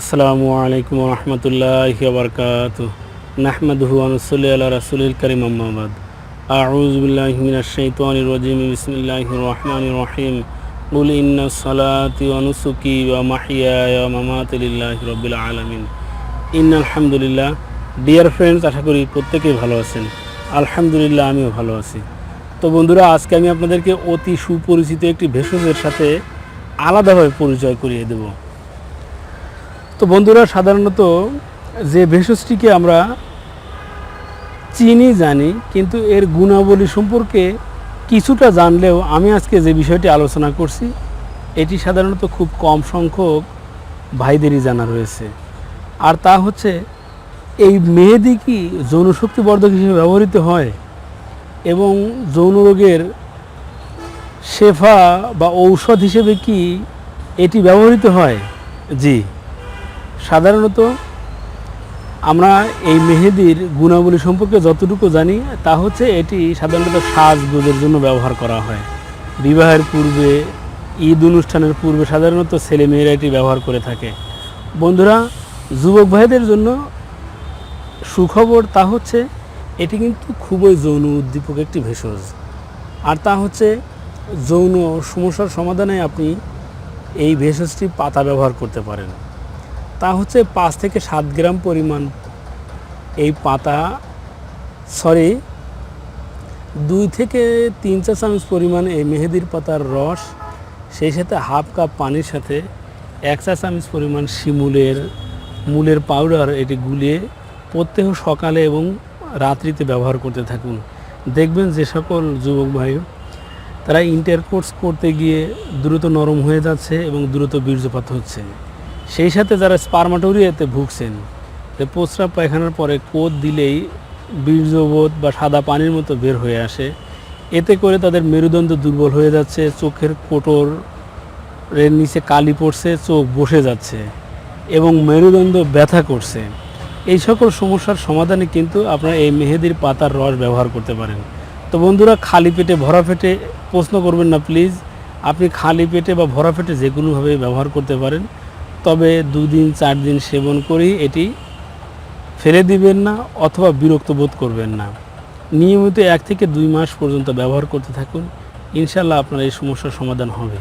আসসালামু আলাইকুম রহমতুল্লাহ বরকাত নাহমদহু আনসলি আল্লাহ রাসুলিল করিম আহমদ আউজবিল্লাহমিনাশাইতানির বিসমিল্লাহির রহমানির রহিম। মাহিয়ায়া ওয়া মামাতি লিল্লাহি রাব্বিল আলামিন। ইন্না আলহামদুলিল্লাহ ডিয়ার ফ্রেন্ডস আশা করি প্রত্যেকেই ভালো আছেন। আলহামদুলিল্লাহ, আমিও ভালো আছি। তো বন্ধুরা, আজকে আমি আপনাদেরকে অতি সুপরিচিত একটি ভেষজের সাথে আলাদাভাবে পরিচয় করিয়ে দেবো। তো বন্ধুরা, সাধারণত যে ভেষজটিকে আমরা চিনি, জানি, কিন্তু এর গুণাবলী সম্পর্কে কিছুটা জানলেও আমি আজকে যে বিষয়টি আলোচনা করছি, এটি সাধারণত খুব কম সংখ্যক ভাইদেরই জানা রয়েছে। আর তা হচ্ছে, এই মেহেদি কি যৌনশক্তি বর্ধক হিসেবে ব্যবহৃত হয়? এবং যৌন রোগের শেফা বা ঔষধ হিসেবে কি এটি ব্যবহৃত হয়? জি। সাধারণত আমরা এই মেহেদির গুণাবলী সম্পর্কে যতটুকু জানি, তা হচ্ছে এটি সাধারণত সাজগোজের জন্য ব্যবহার করা হয়। বিবাহের পূর্বে, ঈদ অনুষ্ঠানের পূর্বে সাধারণত ছেলেমেয়েরা এটি ব্যবহার করে থাকে। বন্ধুরা, যুবক ভাইদের জন্য সুখবর তা হচ্ছে, এটি কিন্তু খুবই যৌন উদ্দীপক একটি ভেষজ। আর তা হচ্ছে, যৌন সমস্যার সমাধানে আপনি এই ভেষজটি পাতা ব্যবহার করতে পারেন। তা হচ্ছে পাঁচ থেকে সাত গ্রাম পরিমাণ। এই পাতা সরি দুই থেকে তিন চা চামচ পরিমাণ এই মেহেদির পাতার রস, সেই সাথে হাফ কাপ পানির সাথে এক চা চামচ পরিমাণ শিমুলের, মূলের পাউডার এটি গুলিয়ে প্রত্যেক সকালে এবং রাত্রিতে ব্যবহার করতে থাকুন। দেখবেন যে সকল যুবক ভাই, তারা ইন্টারকোর্স করতে গিয়ে দ্রুত নরম হয়ে যাচ্ছে এবং দ্রুত বীর্যপাত হচ্ছে। সেই সাথে যারা স্পারমাটোরিয়াতে ভুগছেন, যে প্রস্রাব পায়খানার পরে কোদ দিলেই বীর্যবোধ বা সাদা পানির মতো বের হয়ে আসে, এতে করে তাদের মেরুদণ্ড দুর্বল হয়ে যাচ্ছে, চোখের কোটর এর নিচে কালি পড়ছে, চোখ বসে যাচ্ছে এবং মেরুদণ্ড ব্যথা করছে। এই সকল সমস্যার সমাধানে কিন্তু আপনারা এই মেহেদির পাতার রস ব্যবহার করতে পারেন। তো বন্ধুরা, খালি পেটে ভরা পেটে প্রশ্ন করবেন না, প্লিজ। আপনি খালি পেটে বা ভরা পেটে যে কোনোভাবে ব্যবহার করতে পারেন। তবে দুদিন চার দিন সেবন করেই এটি ফেলে দিবেন না অথবা বিরক্ত বোধ করবেন না। নিয়মিত এক থেকে দুই মাস পর্যন্ত ব্যবহার করতে থাকুন। ইনশাল্লাহ আপনার এই সমস্যার সমাধান হবে।